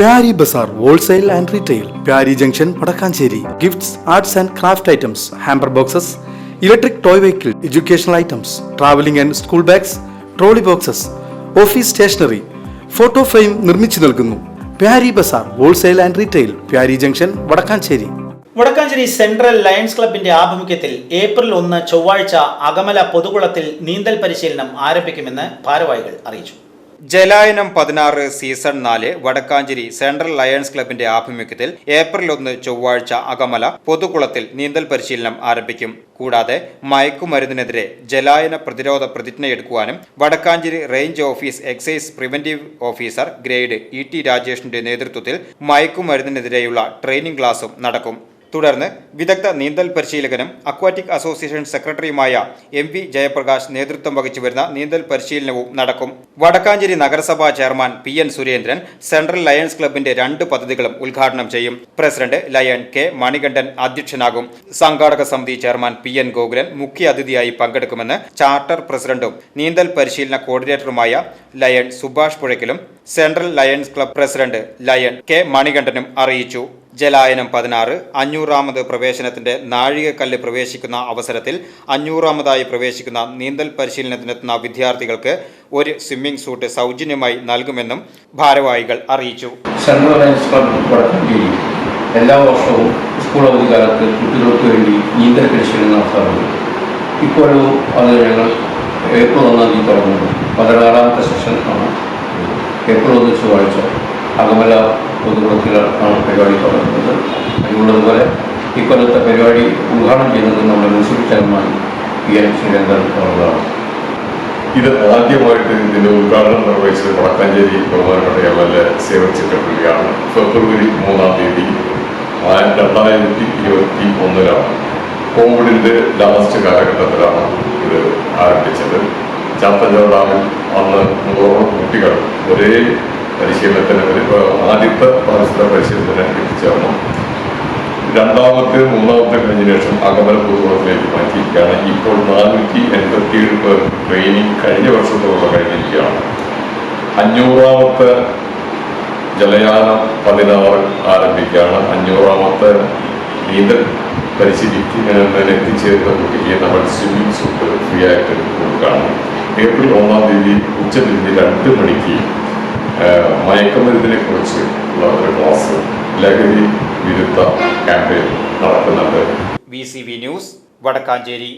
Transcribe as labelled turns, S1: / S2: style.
S1: Pyari Bazaar wholesale and retail Pyari junction Vadakkanchery. Gifts arts and craft items hamper boxes electric toy vehicle educational items travelling and school bags trolley boxes office stationery photo frame നിർമ്മിച്ചു നൽകുന്നു. Pyari Bazaar wholesale and retail Pyari junction Vadakkanchery.
S2: Vadakkanchery central lions ക്ലബിന്റെ ആഭിമുഖ്യത്തിൽ April ഒന്ന് ചൊവ്വാഴ്ച അകമല പൊതുകുളത്തിൽ നീന്തൽ പരിശീലനം ആരംഭിക്കുമെന്ന് ഭാരവാഹികൾ അറിയിച്ചു.
S3: ജലായനം പതിനാറ് സീസൺ നാല് വടക്കാഞ്ചേരി സെൻട്രൽ ലയൺസ് ക്ലബിന്റെ ആഭിമുഖ്യത്തിൽ ഏപ്രിൽ ഒന്ന് ചൊവ്വാഴ്ച അകമല പൊതുകുളത്തിൽ നീന്തൽ പരിശീലനം ആരംഭിക്കും. കൂടാതെ മയക്കുമരുന്നിനെതിരെ ജലായന പ്രതിരോധ പ്രതിജ്ഞയെടുക്കുവാനും Vadakkanchery range office excise preventive officer grade E T രാജേഷിന്റെ നേതൃത്വത്തിൽ മയക്കുമരുന്നിനെതിരെയുള്ള ട്രെയിനിംഗ് ക്ലാസും നടക്കും. തുടർന്ന് വിദഗ്ധ നീന്തൽ പരിശീലകനും അക്വാറ്റിക് അസോസിയേഷൻ സെക്രട്ടറിയുമായ എം വി ജയപ്രകാശ് നേതൃത്വം വഹിച്ചു വരുന്ന നീന്തൽ പരിശീലനവും നടക്കും. വടക്കാഞ്ചേരി നഗരസഭാ chairman P N Surendran central lions ക്ലബിന്റെ രണ്ട് പദ്ധതികളും ഉദ്ഘാടനം ചെയ്യും. പ്രസിഡന്റ് ലയൺ കെ മണികണ്ഠൻ അധ്യക്ഷനാകും. സംഘാടക സമിതി ചെയർമാൻ പി എൻ ഗോകുലൻ മുഖ്യ അതിഥിയായി പങ്കെടുക്കുമെന്ന് ചാർട്ടർ പ്രസിഡന്റും നീന്തൽ പരിശീലന കോർഡിനേറ്ററുമായ lion Subhash പുഴയ്ക്കലും central lions club president lion K മണികണ്ഠനും അറിയിച്ചു. ജലായനം പതിനാറ് അഞ്ഞൂറാമത് പ്രവേശനത്തിന്റെ നാഴികക്കല്ല് പ്രവേശിക്കുന്ന അവസരത്തിൽ അഞ്ഞൂറാമതായി പ്രവേശിക്കുന്ന നീന്തൽ പരിശീലനത്തിനെത്തുന്ന വിദ്യാർത്ഥികൾക്ക് ഒരു സ്വിമ്മിംഗ് സൂട്ട് സൗജന്യമായി നൽകുമെന്നും ഭാരവാഹികൾ അറിയിച്ചു.
S4: എല്ലാ വർഷവും സ്കൂൾ അവധിക്കാലത്ത് കുട്ടികൾക്ക് വേണ്ടി നീന്തൽ പരിശീലനം നടത്താറുണ്ട്. ഇപ്പോഴും അത് ഞങ്ങൾ ഏപ്രിൽ ഒന്നാം തീയതി തുടങ്ങുന്നു. പതിനാറാമത്തെ സെഷൻ ആണ് ഏപ്രിൽ ഒന്ന് ചൊവ്വാഴ്ച. അകമല പൊതുമുഖത്തിലാണ് പരിപാടി തുടങ്ങുന്നത്. അതിനുള്ളതുപോലെ ഇക്കൊല്ലത്തെ പരിപാടി ഉദ്ഘാടനം ചെയ്യുന്നത് നമ്മുടെ municipal chairman P N Sreerangan എന്നുള്ളതാണ്
S5: ഇത് ആദ്യമായിട്ട് ഇതിന്റെ ഉദ്ഘാടനം നിർവഹിച്ചത് വടക്കാഞ്ചേരി ബഹുമാനപ്പെട്ട എം എൽ എ സേവൻ ചിത്രപ്പള്ളിയാണ് ഫെബ്രുവരി മൂന്നാം തീയതി രണ്ടായിരത്തി ഇരുപത്തി ഒന്നിലാണ്. കോവിഡിന്റെ ലാസ്റ്റ് കാലഘട്ടത്തിലാണ് ഇത് ആരംഭിച്ചത്. ചാത്തഞ്ചോടാമിൽ അന്ന് നൂറോളം കുട്ടികൾ ഒരേ പരിശീലനത്തിന് ഇപ്പോൾ ആദ്യത്തെ പ്രാവശ്യത്തെ പരിശീലനത്തിന് എത്തിച്ചേർന്നു. രണ്ടാമത്തെ മൂന്നാമത്തെ കഴിഞ്ഞ ശേഷം അകമല പൂർവത്തിലേക്ക് മാറ്റിയിരിക്കുകയാണ്. ഇപ്പോൾ നാനൂറ്റി എൺപത്തി പേർ ട്രെയിനിങ് കഴിഞ്ഞ വർഷത്തോളം കഴിഞ്ഞിരിക്കുകയാണ്. അഞ്ഞൂറാമത്തെ ജലയാനം പതിനാറ് ആരംഭിക്കുകയാണ്. അഞ്ഞൂറാമത്തെ നീന്തൽ പരിശീലിക്കുന്നതിന് എത്തിച്ചേരുന്ന കുട്ടിക്ക് നമ്മൾ സ്വിമ്മിംഗ് സൂട്ട് ഫ്രീ ആയിട്ട് കൊടുക്കുകയാണ്. ഏപ്രിൽ ഒന്നാം തീയതി ഉച്ചതിരിഞ്ഞ് രണ്ട് മണിക്ക് മയക്കുമരുന്നിനെ കുറിച്ച് ഉള്ള ഒരു ക്ലാസ് ലഹരി വിരുദ്ധ ക്യാമ്പയിൻ നടക്കുന്നുണ്ട്.
S3: V C V news Vadakkanchery.